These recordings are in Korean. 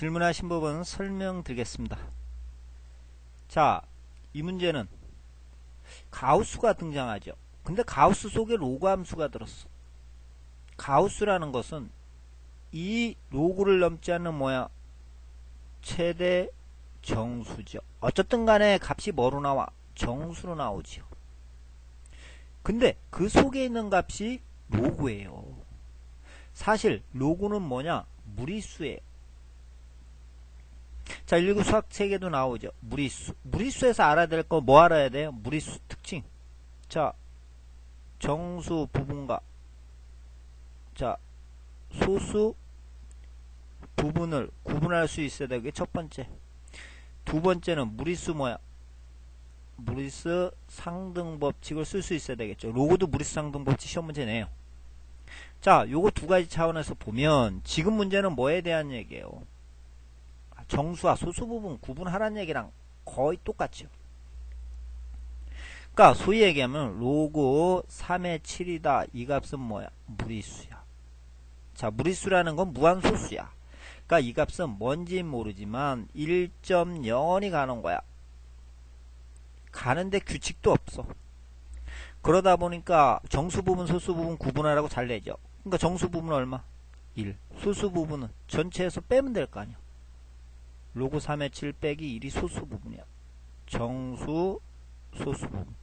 질문하신 부분 설명드리겠습니다. 자, 이 문제는 가우스가 등장하죠. 근데 가우스 속에 로그 함수가 들었어. 가우스라는 것은 이 로그를 넘지 않는 뭐야? 최대 정수죠. 어쨌든 간에 값이 뭐로 나와? 정수로 나오지요. 근데 그 속에 있는 값이 로그예요. 사실 로그는 뭐냐? 무리수예요. 자, 119 수학 책에도 나오죠. 무리수. 무리수에서 알아야 될 거 뭐 알아야 돼요? 무리수 특징. 자, 정수 부분과 자, 소수 부분을 구분할 수 있어야 되게 첫 번째. 두 번째는 무리수 뭐야? 무리수 상등 법칙을 쓸 수 있어야 되겠죠. 로고도 무리수 상등 법칙 시험 문제 네요 자, 요거 두 가지 차원에서 보면 지금 문제는 뭐에 대한 얘기예요? 정수와 소수 부분 구분하라는 얘기랑 거의 똑같죠. 그러니까 소위 얘기하면 로고 3의 7이다. 이 값은 뭐야? 무리수야. 자, 무리수라는 건 무한소수야. 그러니까 이 값은 뭔지 모르지만 1.0원이 가는 거야. 가는데 규칙도 없어. 그러다 보니까 정수 부분, 소수 부분 구분하라고 잘 내죠. 그러니까 정수 부분 얼마? 1. 소수 부분은 전체에서 빼면 될 거 아니야. 로그 3의 7 빼기 1이 소수 부분이야. 정수, 소수 부분.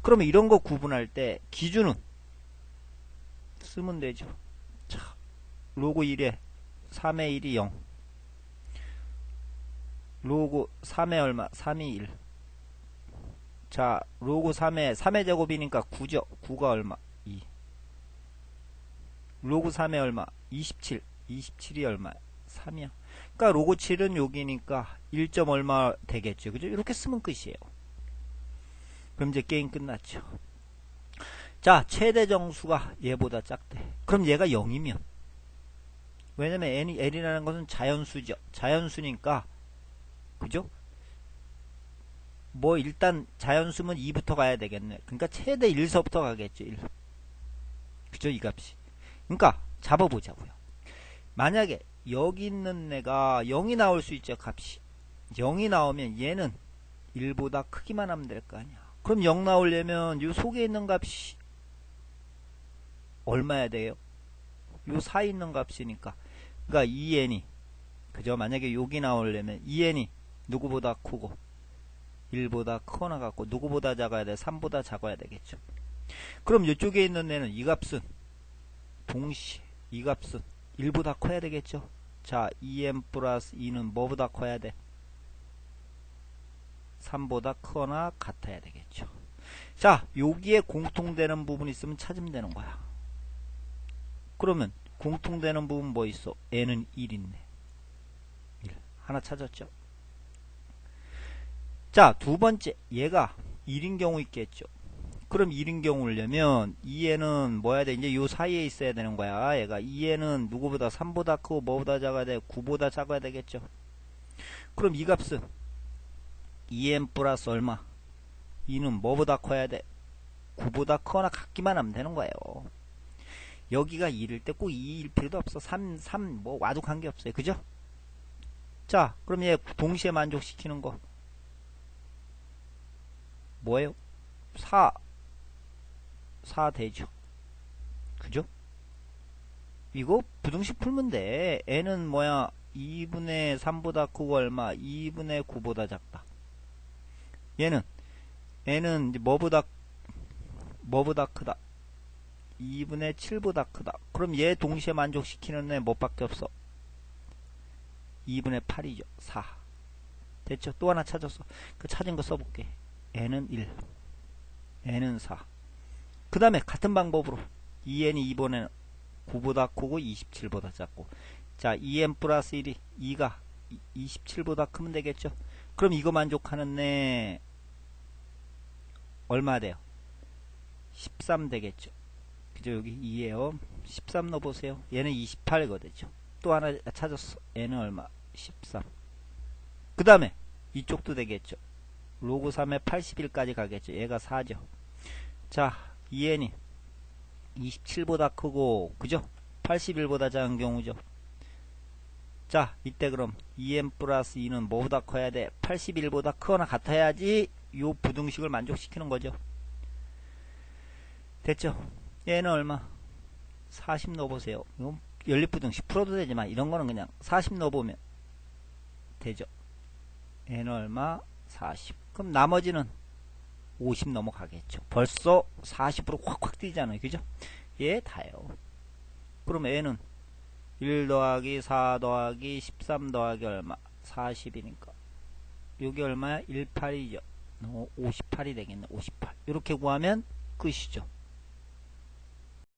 그러면 이런 거 구분할 때 기준은 쓰면 되죠. 자, 로그 1에 3의 1이 0. 로그 3의 얼마? 3이 1. 자, 로그 3의 3의 제곱이니까 9죠. 9가 얼마? 2. 로그 3의 얼마? 27. 27이 얼마? 3이야. 그러니까 로고 7은 여기니까 1점 얼마 되겠죠. 그죠? 이렇게 쓰면 끝이에요. 그럼 이제 게임 끝났죠. 자, 최대 정수가 얘보다 작대. 그럼 얘가 0이면 왜냐면 n이 n이라는 것은 자연수죠. 자연수니까 그죠? 뭐 일단 자연수면 2부터 가야 되겠네. 그러니까 최대 1서부터 가겠죠. 1. 그죠? 이 값이. 그러니까 잡아보자고요. 만약에 여기 있는 애가 0이 나올 수 있죠, 값이. 0이 나오면 얘는 1보다 크기만 하면 될 거 아니야. 그럼 0 나오려면 이 속에 있는 값이 얼마야 돼요? 요 사이 있는 값이니까. 그러니까 2n이 그죠? 만약에 여기 나오려면 2n이 누구보다 크고 1보다 크거나 같고 누구보다 작아야 돼? 3보다 작아야 되겠죠. 그럼 이쪽에 있는 애는 이 값은 동시에 이 값은 1보다 커야 되겠죠. 자, 2m 플러스 2는 뭐보다 커야 돼? 3보다 크거나 같아야 되겠죠. 자, 여기에 공통되는 부분이 있으면 찾으면 되는 거야. 그러면 공통되는 부분 뭐 있어? n은 1 있네. 1. 하나 찾았죠? 자, 두 번째. 얘가 1인 경우 있겠죠. 그럼 1인 경우려면 2에는 뭐야 돼? 이제 요 사이에 있어야 되는 거야. 얘가 2에는 누구보다 3보다 크고 뭐보다 작아야 돼? 9보다 작아야 되겠죠. 그럼 이 값은 2n 플러스 얼마? 2는 뭐보다 커야 돼? 9보다 커나 같기만 하면 되는 거예요. 여기가 2일 때 꼭 2일 필요도 없어. 3, 3, 뭐 와도 관계없어요. 그죠? 자, 그럼 얘 동시에 만족시키는 거. 뭐예요? 4. 4 되죠. 그죠? 이거 부등식 풀면 돼. n은 뭐야? 2분의 3보다 크고 얼마? 2분의 9보다 작다. 얘는 n은 뭐보다 뭐보다 크다. 2분의 7보다 크다. 그럼 얘 동시에 만족시키는 애 뭐밖에 없어? 2분의 8이죠. 4. 됐죠? 또 하나 찾았어. 그 찾은 거 써볼게. n은 1. n은 4. 그 다음에 같은 방법으로 2n이 이번에는 9보다 크고 27보다 작고. 자 2n 플러스 1이 2가 27보다 크면 되겠죠? 그럼 이거 만족하는 애 얼마 돼요? 13 되겠죠? 그죠? 여기 2에요. 13 넣어보세요. 얘는 28거든요 또 하나 찾았어. 얘는 얼마? 13그 다음에 이쪽도 되겠죠? 로그 3에 81까지 가겠죠? 얘가 4죠? 자 2n이 27보다 크고 그죠? 81보다 작은 경우죠. 자, 이때 그럼 2n 플러스 2는 뭐보다 커야 돼? 81보다 크거나 같아야지 요 부등식을 만족시키는 거죠. 됐죠? 얘는 얼마? 40 넣어보세요. 이건 연립부등식 풀어도 되지만 이런 거는 그냥 40 넣어보면 되죠. 얘는 얼마? 40. 그럼 나머지는 50 넘어가겠죠. 벌써 40으로 확확 뛰잖아요. 그죠? 얘 다요. 그럼 얘는 1 더하기 4 더하기 13 더하기 얼마? 40이니까. 여기 얼마야? 18이죠. 58이 되겠네. 58. 이렇게 구하면 끝이죠.